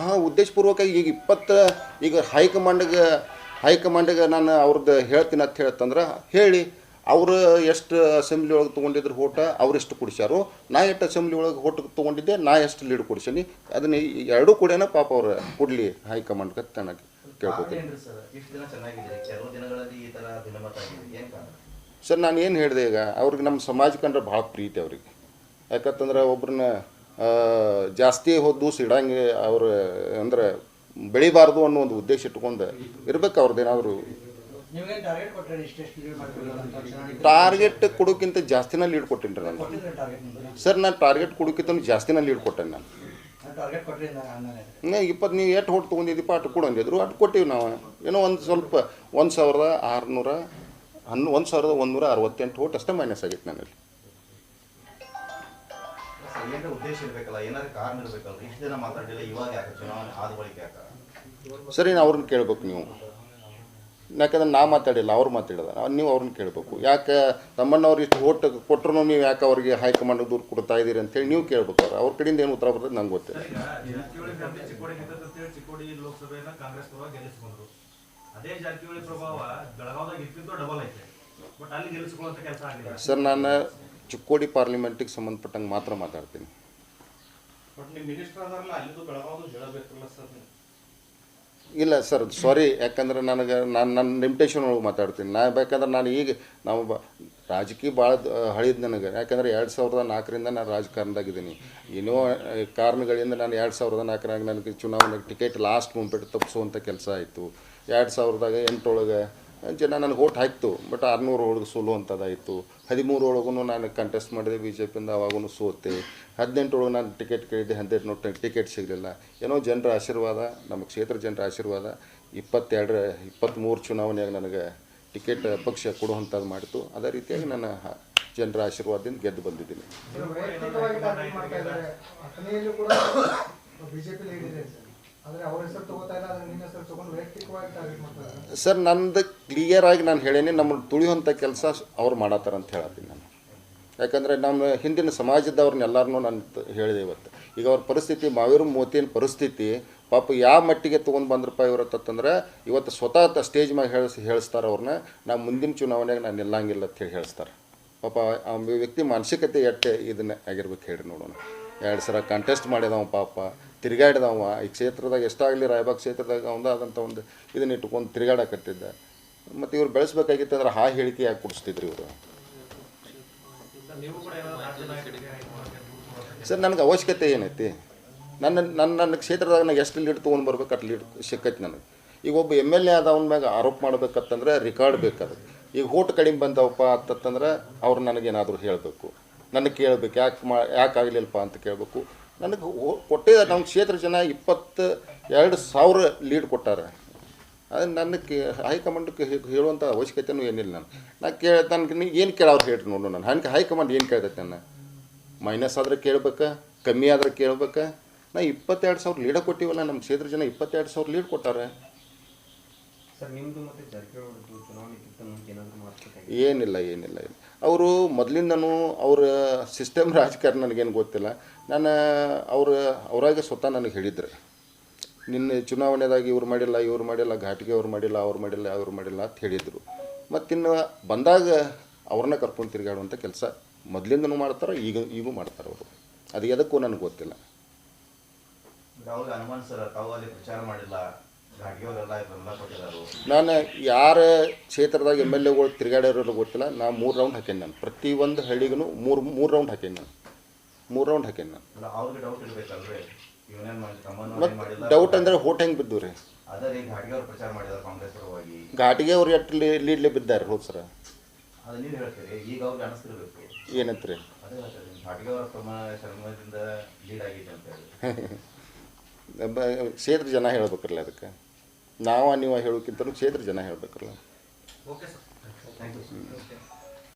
ಆ ಉದ್ದೇಶಪೂರ್ವಕವಾಗಿ ಈಗ ಇಪ್ಪತ್ತು ಈಗ ಹೈಕಮಾಂಡ್ಗೆ ಹೈಕಮಾಂಡ್ಗೆ ನಾನು ಅವ್ರದ್ದು ಹೇಳ್ತೀನಿ ಅಂತ ಹೇಳ್ತಂದ್ರೆ ಹೇಳಿ ಅವರು ಎಷ್ಟು ಅಸೆಂಬ್ಲಿ ಒಳಗೆ ತೊಗೊಂಡಿದ್ರು ಓಟ ಅವ್ರು ಎಷ್ಟು ಕುಡಿಸ್ಯಾರು ನಾ ಎಷ್ಟು ಅಸೆಂಬ್ಲಿ ಒಳಗೆ ಓಟ್ ತೊಗೊಂಡಿದ್ದೆ ನಾ ಎಷ್ಟು ಲೀಡ್ ಕೊಡಿಸೀನಿ ಅದನ್ನ ಎರಡೂ ಕೂಡೇನ ಪಾಪ ಅವ್ರು ಕೊಡಲಿ ಹೈಕಮಾಂಡ್ಗೆ ತಣ್ಣಗೆ ಕೇಳ್ಕೊತೀನಿ. ಸರ್ ನಾನು ಏನು ಹೇಳಿದೆ ಈಗ ಅವ್ರಿಗೆ ನಮ್ಮ ಸಮಾಜ ಕಂಡ್ರೆ ಭಾಳ ಪ್ರೀತಿ ಅವ್ರಿಗೆ. ಯಾಕಂತಂದ್ರೆ ಒಬ್ರನ್ನ ಜಾಸ್ತಿ ಹೊದ್ದು ಸಿಡಂಗೆ ಅವರು ಅಂದ್ರೆ ಬೆಳಿಬಾರ್ದು ಅನ್ನೋ ಒಂದು ಉದ್ದೇಶ ಇಟ್ಕೊಂಡು ಇರ್ಬೇಕು ಅವ್ರದ್ದು ಏನಾದರೂ. ನಿಮ್ಗೇನು ಟಾರ್ಗೆಟ್ ಕೊಡೋಕ್ಕಿಂತ ಜಾಸ್ತಿನ ಲೀಡ್ ಕೊಟ್ಟಿನಿ ರೀ ನಾನು ಸರ್ ನಾನು ಟಾರ್ಗೆಟ್ ಕೊಡೋಕ್ಕಿಂತ ಜಾಸ್ತಿನೇ ಲೀಡ್ ಕೊಟ್ಟೆ ನಾನು. ಇಪ್ಪತ್ತು ನೀವು ಎಷ್ಟು ಹೊಟ್ಟು ತೊಗೊಂಡಿದ್ದೀಪ ಅಷ್ಟು ಕೊಡು ಅಂದಿದ್ರು. ಅಷ್ಟು ಕೊಟ್ಟಿವಿ ನಾವು. ಏನೋ ಒಂದು ಸ್ವಲ್ಪ ಒಂದು ಸಾವಿರದ ಆರುನೂರ ಹನ್ನು ಒಂದು ಸಾವಿರದ ಒಂದೂರ ಅರವತ್ತೆಂಟು ಓಟ್ ಅಷ್ಟೇ ಮೈನಸ್ ಆಗೈತೆ ನನ್ನಲ್ಲಿ. ಉದ್ದೇಶ ಇರ್ಬೇಕಲ್ಲ ಏನಾರ ಕಾರಣ ಇರ್ಬೇಕಲ್ಲ ಇಷ್ಟು ದಿನ ಮಾತಾಡಿಲ್ಲ ಇವಾಗ ಯಾಕೆ ಚುನಾವಣೆ ಆದ ಬಳಿಕ ಯಾಕೆ? ಸರಿ ನಾ ಅವ್ರನ್ನ ಕೇಳ್ಬೇಕು ನೀವು. ಯಾಕಂದ್ರೆ ನಾ ಮಾತಾಡಿಲ್ಲ ಅವ್ರು ಮಾತಾಡಿದ ನೀವು ಅವ್ರನ್ನ ಕೇಳಬೇಕು. ಯಾಕೆ ತಮ್ಮಣ್ಣವ್ರು ಇಷ್ಟು ಓಟ್ ಕೊಟ್ಟರು ನೀವು ಯಾಕೆ ಅವ್ರಿಗೆ ಹೈಕಮಾಂಡ್ ದೂರು ಕೊಡ್ತಾ ಇದ್ದೀರಿ ಅಂತೇಳಿ ನೀವು ಕೇಳ್ಬೇಕು ಅವ್ರು. ಅವ್ರ ಕಡೆಯಿಂದ ಏನು ಉತ್ತರ ಬರ್ತದೆ ನಂಗೆ ಗೊತ್ತಿಲ್ಲ. ಸರ್ ನಾನು ಚಿಕ್ಕೋಡಿ ಪಾರ್ಲಿಮೆಂಟಿಗೆ ಸಂಬಂಧಪಟ್ಟಂಗೆ ಮಾತ್ರ ಮಾತಾಡ್ತೀನಿ. ಇಲ್ಲ ಸರ್ ಸಾರಿ ಯಾಕಂದ್ರೆ ನನಗೆ ನಾನು ನನ್ನ ಲಿಮಿಟೇಷನ್ ಒಳಗೆ ಮಾತಾಡ್ತೀನಿ. ನಾ ಬೇಕಂದ್ರೆ ನಾನು ಈಗ ನಾವು ಬ ರಾಜಕೀಯ ಭಾಳ ಹಳಿದ್ ನನಗೆ. ಯಾಕಂದ್ರೆ ಎರಡು ಸಾವಿರದ ನಾಲ್ಕರಿಂದ ನಾನು ರಾಜಕಾರಣದಾಗಿದ್ದೀನಿ. ಏನೋ ಕಾರಣಗಳಿಂದ ನಾನು ಎರಡು ಸಾವಿರದ ನಾಲ್ಕರಾಗ ನನಗೆ ಚುನಾವಣೆಗೆ ಟಿಕೆಟ್ ಲಾಸ್ಟ್ ಮೂಮೆಂಟ್ ತಪ್ಪಿಸುವಂಥ ಕೆಲಸ ಆಯಿತು. ಎರಡು ಸಾವಿರದಾಗ ಎಂಟೊಳಗೆ ಜನ ನನಗೆ ಓಟ್ ಹಾಕ್ತು. ಬಟ್ ಆರುನೂರು ಒಳಗೆ ಸೋಲುವಂಥದ್ದಾಯಿತು ಹದಿಮೂರು ಒಳಗೂ ನಾನು ಕಂಟೆಸ್ಟ್ ಮಾಡಿದೆ ಬಿ ಜೆ ಪಿಯಿಂದ ಅವಾಗೂ ಸೋತೆ ಹದಿನೆಂಟರೊಳಗೆ ನಾನು ಟಿಕೆಟ್ ಕೇಳಿದ್ದೆ, ಹದಿನೆಂಟು ನೋಟ್ ಟಿಕೆಟ್ ಸಿಗಲಿಲ್ಲ. ಏನೋ ಜನರ ಆಶೀರ್ವಾದ, ನಮ್ಮ ಕ್ಷೇತ್ರ ಜನರ ಆಶೀರ್ವಾದ. ಇಪ್ಪತ್ತೆರಡರ, ಇಪ್ಪತ್ತ್ಮೂರು ಚುನಾವಣೆಯಾಗ ನನಗೆ ಟಿಕೆಟ್ ಪಕ್ಷ ಕೊಡುವಂಥದ್ದು ಮಾಡಿತು. ಅದೇ ರೀತಿಯಾಗಿ ನಾನು ಜನರ ಆಶೀರ್ವಾದದಿಂದ ಗೆದ್ದು ಬಂದಿದ್ದೀನಿ. ಸರ್, ನಂದು ಕ್ಲಿಯರ್ ಆಗಿ ನಾನು ಹೇಳೇನಿ, ನಮ್ಮನ್ನು ತುಳಿಯುವಂಥ ಕೆಲಸ ಅವ್ರು ಮಾಡತ್ತಾರ ಅಂತ ಹೇಳತ್ತೀನಿ ನಾನು. ಯಾಕಂದರೆ ನಮ್ಮ ಹಿಂದಿನ ಸಮಾಜದವ್ರನ್ನೆಲ್ಲರನ್ನೂ ನಾನು ಹೇಳಿದೆ ಇವತ್ತು. ಈಗ ಅವ್ರ ಪರಿಸ್ಥಿತಿ, ಮಾವೇರು ಮೋತಿನ ಪರಿಸ್ಥಿತಿ, ಪಾಪ ಯಾವ ಮಟ್ಟಿಗೆ ತೊಗೊಂಡು ಬಂದ್ರಪ್ಪ ಇವರತ್ತಂದ್ರೆ ಇವತ್ತು ಸ್ವತಃ ತ ಸ್ಟೇಜ್ ಮ್ಯಾಗ ಹೇಳಿಸ್, ಹೇಳಿಸ್ತಾರೆ ಅವ್ರನ್ನ ನಾ ಮುಂದಿನ ಚುನಾವಣೆಗೆ ನಾನು ನಿಲ್ಲಂಗಿಲ್ಲ ಅಂತ ಹೇಳಿ ಹೇಳಿಸ್ತಾರೆ. ಪಾಪ ಆ ವ್ಯಕ್ತಿ ಮಾನಸಿಕತೆ ಎಟ್ಟೆ ಇದನ್ನ ಆಗಿರ್ಬೇಕು ಹೇಳಿ ನೋಡೋಣ. ಎರಡು ಸಲ ಕಂಟೆಸ್ಟ್ ಮಾಡಿದವ ಪಾಪ ತಿರುಗಾಡಿದವ ಈ ಕ್ಷೇತ್ರದಾಗ ಎಷ್ಟಾಗಲಿ ರಾಯಬಾಗ್ ಕ್ಷೇತ್ರದಾಗ ಒಂದಾದಂಥ ಒಂದು ಇದನ್ನ ಇಟ್ಕೊಂಡು ತಿರುಗಾಡಕತ್ತಿದ್ದ ಮತ್ತು ಇವ್ರು ಬೆಳೆಸ್ಬೇಕಾಗಿತ್ತು ಅಂದ್ರೆ ಹಾ ಹೇಳಿಕೆ ಯಾಕೆ ಕೊಡಿಸ್ತಿದ್ರು ಇವರು? ಸರ್, ನನಗೆ ಅವಶ್ಯಕತೆ ಏನೈತಿ? ನನ್ನ ನನ್ನ ನನ್ನ ಕ್ಷೇತ್ರದಾಗ ನಾನು ಎಷ್ಟು ಲೀಡ್ ತೊಗೊಂಡು ಬರ್ಬೇಕು ಅಟ್ ಲೀಡ್ ಸಿಕ್ಕೈತಿ ನನಗೆ. ಈಗ ಒಬ್ಬ ಎಂ ಎಲ್ ಎ ಆದ ಅವನ ಮ್ಯಾಗ ಆರೋಪ ಮಾಡ್ಬೇಕತ್ತಂದ್ರೆ ರೆಕಾರ್ಡ್ ಬೇಕಾದ್ರೆ ಈಗ ಓಟ್ ಕಡಿಮೆ ಬಂದವಪ್ಪ ಅಂತಂದ್ರೆ ಅವ್ರು ನನಗೇನಾದರೂ ಹೇಳಬೇಕು. ನನಗೆ ಕೇಳಬೇಕು. ಯಾಕೆ ಮಾ, ಯಾಕೆ ಆಗಲಿಲ್ಲಪ್ಪ ಅಂತ ಕೇಳಬೇಕು. ನನಗೆ ಕೊಟ್ಟಿದ್ದ ನಮ್ಮ ಕ್ಷೇತ್ರ ಜನ ಇಪ್ಪತ್ತು ಎರಡು ಸಾವಿರ ಲೀಡ್ ಕೊಟ್ಟಾರೆ. ಅದು ನನ್ನ ಕೇ ಹೈಕಮಾಂಡ್ಗೆ ಹೇಳುವಂಥ ಅವಶ್ಯಕತೆಯೂ ಏನಿಲ್ಲ ನಾನು. ನಾನು ಕೇಳ ನನಗೆ ಏನು ಕೇಳೋರು ಹೇಳ್ರಿ ನೋಡು ನಾನು. ಹಂಗೆ ಹೈಕಮಾಂಡ್ ಏನು ಕೇಳ್ತೈತೆ ನಾನು? ಮೈನಸ್ ಆದ್ರೆ ಕೇಳ್ಬೇಕಾ ಕಮ್ಮಿ ಆದ್ರೆ ಕೇಳ್ಬೇಕಾ. ನಾ ಇಪ್ಪತ್ತೆರಡು ಸಾವಿರ ಲೀಡ ಕೊಟ್ಟಿವಲ್ಲ ನಮ್ಮ ಕ್ಷೇತ್ರ ಜನ ಇಪ್ಪತ್ತೆರಡು ಸಾವಿರ ಲೀಡ್ ಕೊಟ್ಟಾರೆ. ಏನಿಲ್ಲ ಏನಿಲ್ಲ ಏನಿಲ್ಲ. ಅವರು ಮೊದಲಿಂದನೂ ಅವರ ಸಿಸ್ಟಮ್ ರಾಜಕಾರಣ ನನಗೇನು ಗೊತ್ತಿಲ್ಲ. ನಾನು ಅವ್ರ, ಅವರಾಗೆ ಸ್ವತಃ ನನಗೆ ಹೇಳಿದ್ರು. ನಿನ್ನೆ ಚುನಾವಣೆದಾಗ ಇವ್ರು ಮಾಡಿಲ್ಲ ಇವ್ರು ಮಾಡಿಲ್ಲ, ಘಾಟಿಗೆ ಅವ್ರು ಮಾಡಿಲ್ಲ ಅವ್ರು ಮಾಡಿಲ್ಲ ಅವ್ರು ಮಾಡಿಲ್ಲ ಅಂತ ಹೇಳಿದರು. ಮತ್ತಿನ್ನು ಬಂದಾಗ ಅವ್ರನ್ನ ಕರ್ಕೊಂಡು ತಿರುಗಾಡುವಂಥ ಕೆಲಸ ಮೊದಲಿಂದನೂ ಮಾಡ್ತಾರೆ, ಈಗ, ಈಗೂ ಮಾಡ್ತಾರೆ ಅವರು. ಅದು ಎದಕ್ಕೂ ನನಗೆ ಗೊತ್ತಿಲ್ಲ. ಅವ್ರಿಗೆ ಅನುಮಾನ ಸರ್, ತಾವು ಅಲ್ಲಿ ಪ್ರಚಾರ ಮಾಡಿಲ್ಲ. ನಾನು ಯಾರ ಕ್ಷೇತ್ರದಾಗ ಎಂ ಎಲ್ ಎಗಳು ತಿರುಗಾಡಿರೋರು ಗೊತ್ತಿಲ್ಲ ನಾ ಮೂರು ರೌಂಡ್ ಹಾಕೇನಿ ನಾನು. ಪ್ರತಿ ಒಂದು ಹಳ್ಳಿಗೂ ಮೂರು ಮೂರು ರೌಂಡ್ ಹಾಕೇನಿ ನಾನು. ಮೂರು ರೌಂಡ್ ಹಾಕೇನಿ ನಾನು. ಮತ್ತು ಡೌಟ್ ಅಂದರೆ ಹೋಟ್ ಹೆಂಗೆ ಬಿದ್ದು ರೀ ಘಾಟಿಗೆ ಅವ್ರು ಎಷ್ಟು ಲೀಡ್ಲೆ ಬಿದ್ದಾರೆ ಹೋದ್ ಸರ? ಏನಂತ ರೀ ಕ್ಷೇತ್ರ ಜನ ಹೇಳ್ಬೇಕಲ್ಲ ಅದಕ್ಕೆ? ನಾವ ನೀವು ಹೇಳೋಕ್ಕಿಂತಲೂ ಕ್ಷೇತ್ರ ಜನ ಹೇಳಬೇಕಲ್ಲ. Okay sir thank you